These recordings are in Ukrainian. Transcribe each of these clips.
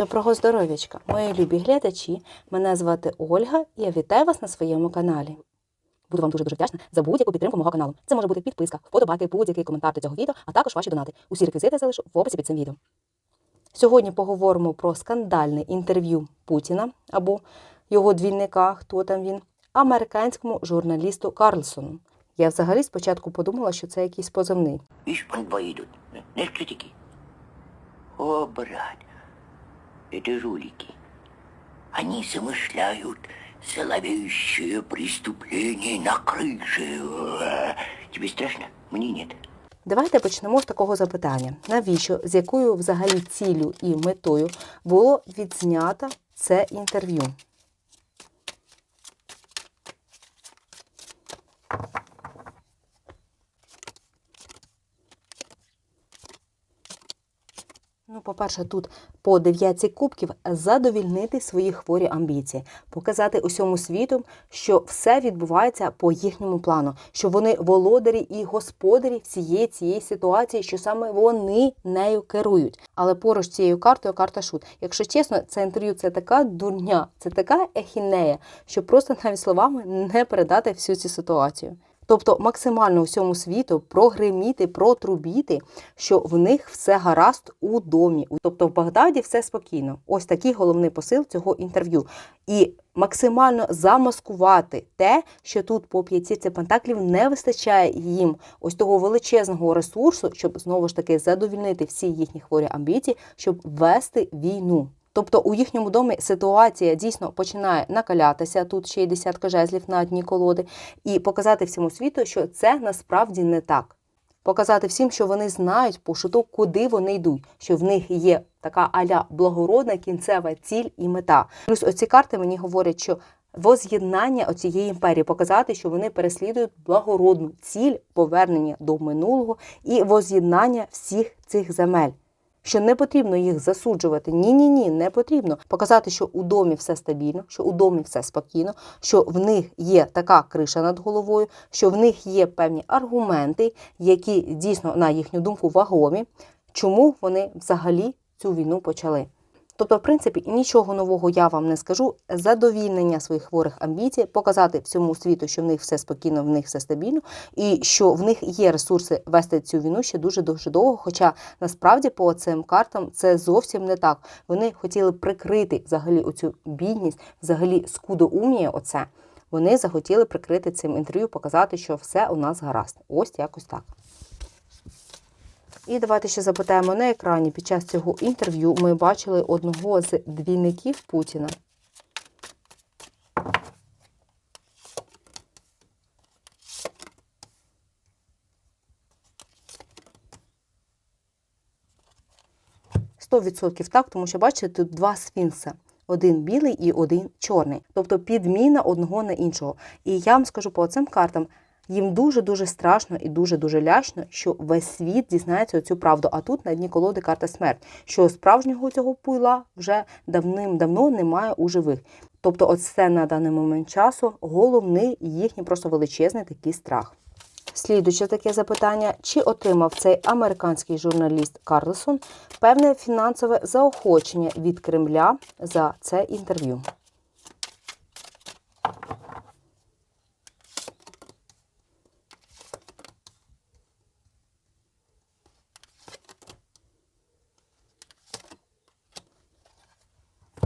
Доброго здоров'ячка, мої любі глядачі. Мене звати Ольга і я вітаю вас на своєму каналі. Буду вам дуже дуже вдячна за будь-яку підтримку мого каналу. Це може бути підписка, вподобайки, будь-який коментар до цього відео, а також ваші донати. Усі реквізити залишу в описі під цим відео. Сьогодні поговоримо про скандальне інтерв'ю Путіна або його двійника, хто там він, американському журналісту Карлсону. Я взагалі спочатку подумала, що це якийсь позивний. Видишь, вон двое идут. Знаешь. О, брат, это жулики. Они замышляют зловещее преступление на крыше. Тебе страшно? Мне нет. Давайте почнемо з такого запитання: навіщо, з якою взагалі ціллю і метою було відзнято це інтерв'ю? Ну, по-перше, тут по дев'ятці кубків задовільнити свої хворі амбіції, показати усьому світу, що все відбувається по їхньому плану, що вони володарі і господарі всієї цієї ситуації, що саме вони нею керують. Але поруч цією картою карта шут. Якщо чесно, це інтерв'ю це така дурня, це така ехінея, що просто навіть словами не передати всю цю ситуацію. Тобто максимально всьому світу прогриміти, протрубіти, що в них все гаразд у домі. Тобто в Багдаді все спокійно. Ось такий головний посил цього інтерв'ю. І максимально замаскувати те, що тут по п'ятірці пентаклів не вистачає їм ось того величезного ресурсу, щоб знову ж таки задовільнити всі їхні хворі амбіції, щоб вести війну. Тобто у їхньому домі ситуація дійсно починає накалятися. Тут ще й десятка жезлів на одній колоди, і показати всьому світу, що це насправді не так. Показати всім, що вони знають по шуту, куди вони йдуть, що в них є така аля благородна кінцева ціль і мета. Плюс оці карти мені говорять, що воз'єднання оцієї імперії показати, що вони переслідують благородну ціль повернення до минулого і воз'єднання всіх цих земель що не потрібно їх засуджувати. Ні, ні, ні, не потрібно. Показати, що у домі все стабільно, що у домі все спокійно, що в них є така криша над головою, що в них є певні аргументи, які дійсно, на їхню думку, вагомі, чому вони взагалі цю війну почали. Тобто, в принципі, нічого нового я вам не скажу. Задовільнення своїх хворих амбіцій, показати всьому світу, що в них все спокійно, в них все стабільно, і що в них є ресурси вести цю війну ще дуже дуже довго. Хоча насправді по цим картам це зовсім не так. Вони хотіли прикрити взагалі оцю бідність, взагалі скудоумія. Оце вони захотіли прикрити цим інтерв'ю, показати, що все у нас гаразд. Ось якось так. І давайте ще запитаємо на екрані. Під час цього інтерв'ю ми бачили одного з двійників Путіна. Сто відсотків так, тому що бачите, тут два сфінкса. Один білий і один чорний. Тобто підміна одного на іншого. І я вам скажу по цим картам, їм дуже-дуже страшно і дуже-дуже лячно, що весь світ дізнається цю правду. А тут на дні колоди карта смерть, що справжнього цього пуйла вже давним-давно немає у живих. Тобто, оце на даний момент часу головний їхній просто величезний такий страх. Слідуюче таке запитання: чи отримав цей американський журналіст Карлсон певне фінансове заохочення від Кремля за це інтерв'ю?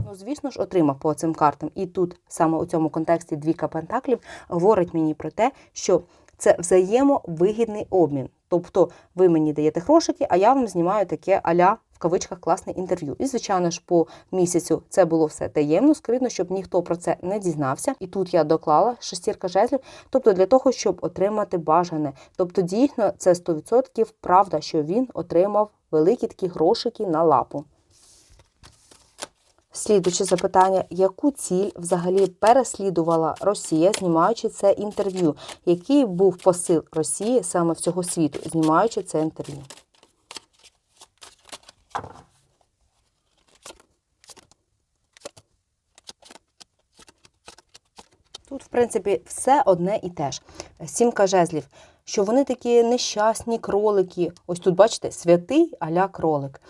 Ну, звісно ж, отримав по цим картам. І тут саме у цьому контексті двійка пентаклів говорить мені про те, що це взаємовигідний обмін. Тобто ви мені даєте грошики, а я вам знімаю таке аля в кавичках класне інтерв'ю. І, звичайно ж, по місяцю це було все таємно, скритно, щоб ніхто про це не дізнався. І тут я доклала шестірка жезлів, тобто для того, щоб отримати бажане. Тобто, дійсно, це 100% правда, що він отримав великі такі грошики на лапу. Слідуюче запитання: яку ціль взагалі переслідувала Росія, знімаючи це інтерв'ю? Який був посил Росії саме всього світу, знімаючи це інтерв'ю? Тут, в принципі, все одне і те ж. Сімка жезлів, що вони такі нещасні кролики. Ось тут, бачите, святий аля кролик.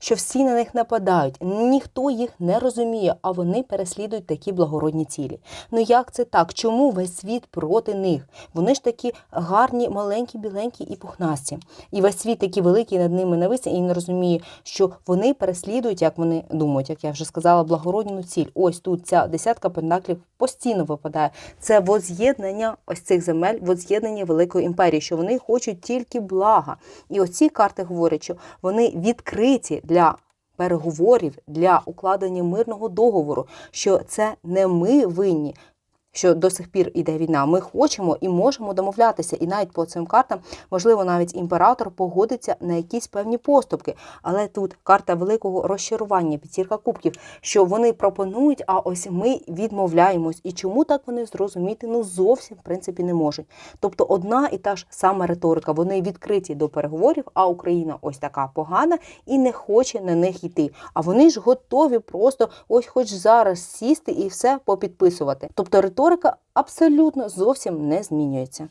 Що всі на них нападають, ніхто їх не розуміє, а вони переслідують такі благородні цілі. Ну як це так? Чому весь світ проти них? Вони ж такі гарні, маленькі, біленькі і пухнасті. І весь світ такий великий над ними нависне і не розуміє, що вони переслідують, як вони думають, як я вже сказала, благородну ціль. Ось тут ця десятка пентаклів постійно випадає. Це воз'єднання ось цих земель, воз'єднання великої імперії, що вони хочуть тільки блага. І оці карти говорять, що вони відкриті для переговорів, для укладення мирного договору, що це не ми винні. Що до сих пір іде війна, ми хочемо і можемо домовлятися, і навіть по цим картам, можливо, навіть імператор погодиться на якісь певні поступки. Але тут карта великого розчарування, п'ятірка кубків, що вони пропонують, а ось ми відмовляємось. І чому так вони зрозуміти ну зовсім в принципі не можуть. Тобто одна і та ж сама риторика. Вони відкриті до переговорів, а Україна ось така погана і не хоче на них йти. А вони ж готові просто ось хоч зараз сісти і все попідписувати. Тобто риторика абсолютно зовсім не змінюється.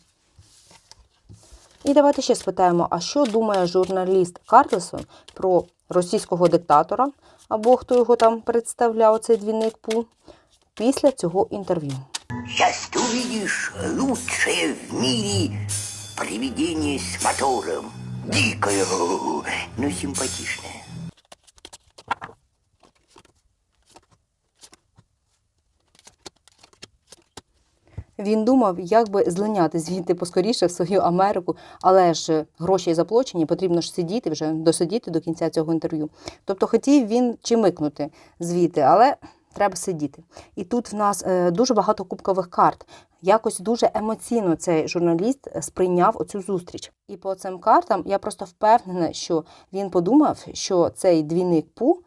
І давайте ще спитаємо, а що думає журналіст Карлесон про російського диктатора, або хто його там представляв, цей двійник Пу, після цього інтерв'ю. Сейчас ты увидишь в мире привидение с мотором. Дикое, но симпатичное. Він думав, як би злиняти звідти поскоріше в свою Америку, але ж гроші заплачені, потрібно ж сидіти вже досидіти до кінця цього інтерв'ю. Тобто хотів він чимикнути звідти, але треба сидіти. І тут в нас е, дуже багато кубкових карт. Якось дуже емоційно цей журналіст сприйняв оцю зустріч. І по цим картам я просто впевнена, що він подумав, що цей двійник Пу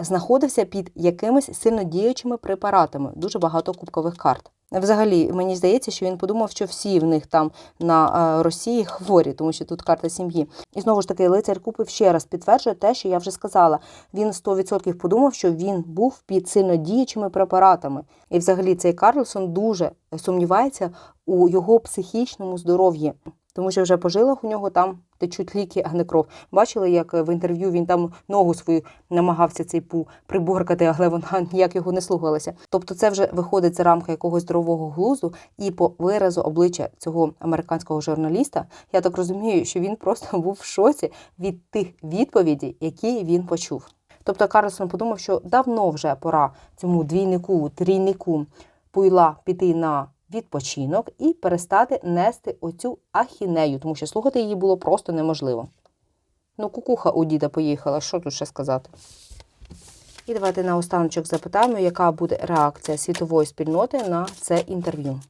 знаходився під якимись сильнодіючими препаратами. Дуже багато кубкових карт. Взагалі, мені здається, що він подумав, що всі в них там на е, Росії хворі, тому що тут карта сім'ї. І знову ж таки, лицар купив ще раз підтверджує те, що я вже сказала. Він 100% подумав, що він був під сильнодіючими препаратами. І взагалі цей Карлсон дуже сумнівається у його психічному здоров'ї. Тому що вже по жилах у нього там течуть ліки, а не кров. Бачили, як в інтерв'ю він там ногу свою намагався цей пу приборкати, але вона ніяк його не слухалася. Тобто, це вже виходить за рамки якогось здорового глузду, і по виразу обличчя цього американського журналіста, я так розумію, що він просто був в шоці від тих відповідей, які він почув. Тобто Карлсон подумав, що давно вже пора цьому двійнику, трійнику пуйла піти на відпочинок і перестати нести оцю ахінею, тому що слухати її було просто неможливо. Ну, кукуха у діда поїхала, що тут ще сказати? І давайте наостаночок запитаємо, яка буде реакція світової спільноти на це інтерв'ю.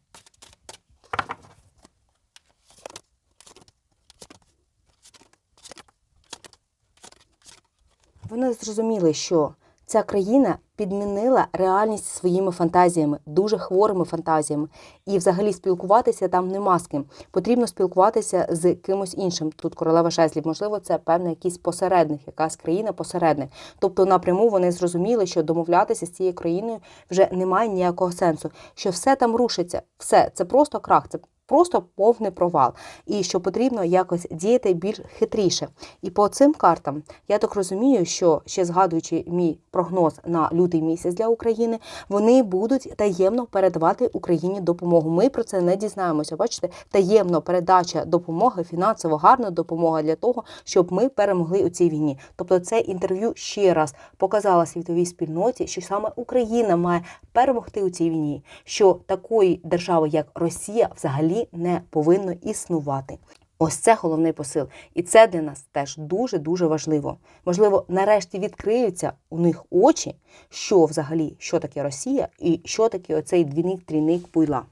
Вони зрозуміли, що ця країна підмінила реальність своїми фантазіями, дуже хворими фантазіями. І взагалі спілкуватися там нема з ким. Потрібно спілкуватися з кимось іншим. Тут королева жезлів, можливо, це певний якийсь посередник, якась країна посередник. Тобто напряму вони зрозуміли, що домовлятися з цією країною вже немає ніякого сенсу, що все там рушиться, все це просто крах. Це Просто повний провал, і що потрібно якось діяти більш хитріше. І по цим картам я так розумію, що ще згадуючи мій прогноз на лютий місяць для України, вони будуть таємно передавати Україні допомогу. Ми про це не дізнаємося. Бачите, таємно передача допомоги, фінансово гарна допомога для того, щоб ми перемогли у цій війні. Тобто, це інтерв'ю ще раз показало світовій спільноті, що саме Україна має перемогти у цій війні, що такої держави, як Росія, взагалі не повинно існувати. Ось це головний посил, і це для нас теж дуже дуже важливо. Можливо, нарешті відкриються у них очі, що взагалі що таке Росія і що таке оцей двійник трійник пуйла.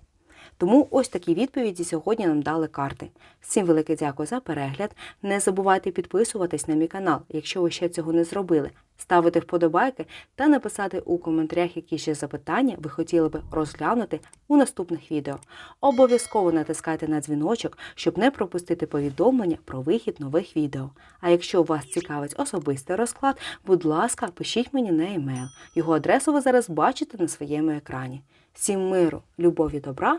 Тому ось такі відповіді сьогодні нам дали карти. Всім велике дякую за перегляд. Не забувайте підписуватись на мій канал, якщо ви ще цього не зробили, ставити вподобайки та написати у коментарях, які ще запитання ви хотіли би розглянути у наступних відео. Обов'язково натискайте на дзвіночок, щоб не пропустити повідомлення про вихід нових відео. А якщо вас цікавить особистий розклад, будь ласка, пишіть мені на емейл. Його адресу ви зараз бачите на своєму екрані. Всім миру, любові, добра